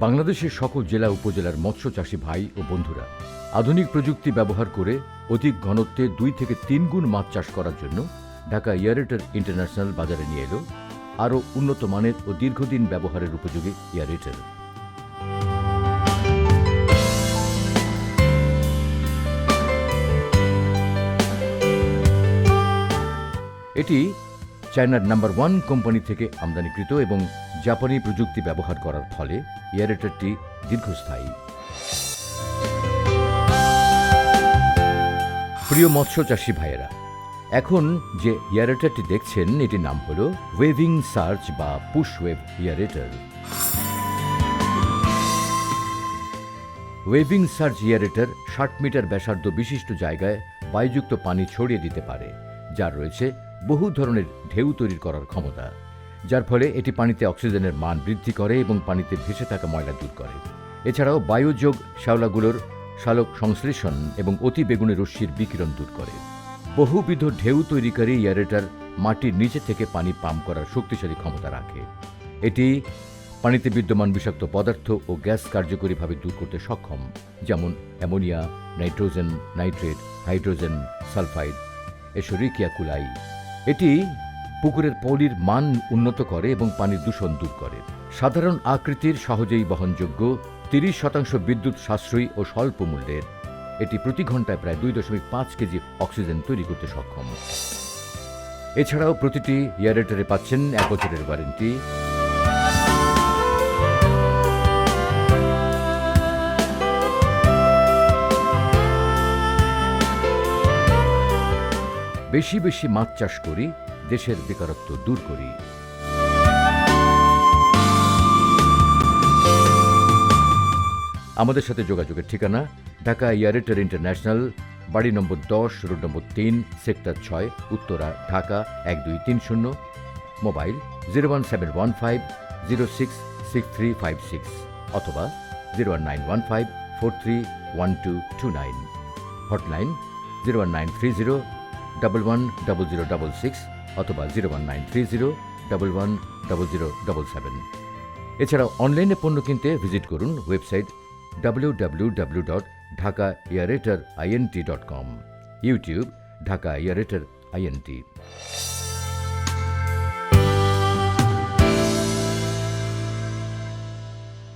বাংলাদেশের সকল জেলা উপজেলার মৎস্য চাষী ভাই ও বন্ধুরা, আধুনিক প্রযুক্তি ব্যবহার করে অধিক ঘনত্বে দুই থেকে তিন গুণ মাছ চাষ করার জন্য ঢাকা ইয়ারেটার ইন্টারন্যাশনাল বাজারে নিয়ে এলো আরও উন্নত মানের ও দীর্ঘদিন ব্যবহারের উপযোগী ইয়ারেটার এটি চায়নার নাম্বার ওয়ান কোম্পানি থেকে আমদানিকৃত এবং জাপানি প্রযুক্তি ব্যবহার করার ফলে এয়ারেটারটি দীর্ঘস্থায়ী। প্রিয় মৎস্য চাষী ভাইয়েরা, এখন যে ইয়ারেটারটি দেখছেন, এটির নাম হল ওয়েভিং সার্চ বা push wave aerator waving search aerator ষাট মিটার ব্যাসার্ধ বিশিষ্ট জায়গায় বায়ুযুক্ত পানি ছড়িয়ে দিতে পারে, যার রয়েছে বহু ধরনের ঢেউ তৈরি করার ক্ষমতা, যার ফলে এটি পানিতে অক্সিজেনের মান বৃদ্ধি করে এবং পানিতে ভেসে থাকা ময়লা দূর করে। এছাড়াও বায়ুযোগ শ্যাওলাগুলোর শালক সংশ্লেষণ এবং অতি বেগুনি রশ্মির বিকিরণ দূর করে। বহুবিধ ঢেউ তৈরিকারী ইয়ারেটার মাটির নিচে থেকে পানি পাম্প করার শক্তিশালী ক্ষমতা রাখে। এটি পানিতে বিদ্যমান বিষাক্ত পদার্থ ও গ্যাস কার্যকরীভাবে দূর করতে সক্ষম, যেমন ammonia, nitrogen, nitrate, hydrogen, sulphide Escherichia coli এটি পুকুরের পলির মান উন্নত করে এবং পানির দূষণ দূর করে। সাধারণ আকৃতির সহজেই বহনযোগ্য তিরিশ শতাংশ বিদ্যুৎ সাশ্রয়ী ও স্বল্প মূল্যের। এটি প্রতি ঘন্টায় প্রায় দুই দশমিক পাঁচ কেজি অক্সিজেন তৈরি করতে সক্ষম। এছাড়াও প্রতিটি ইয়ারেটারে পাচ্ছেন এক বছরের ওয়ারেন্টি। বেশি বেশি মাছ চাষ করি, দেশের বেকারত্ব দূর করি। আমাদের সাথে যোগাযোগের ঠিকানা, ঢাকা ইয়ারেটার ইন্টারন্যাশনাল, বাড়ি নম্বর দশ, রোড নম্বর তিন, সেক্টর ছয়, উত্তরা, ঢাকা এক দুই তিন শূন্য, mobile zero one seven one five zero six six three five six অথবা zero one nine one five four three one two two nine. Hotline zero one nine three zero double one double zero double six অথবা zero one nine three zero double one double zero double seven এছাড়াও অনলাইনে পণ্য কিনতে visit করুন website W W W dot Dhaka aerator INT dot com YouTube Dhaka aerator INT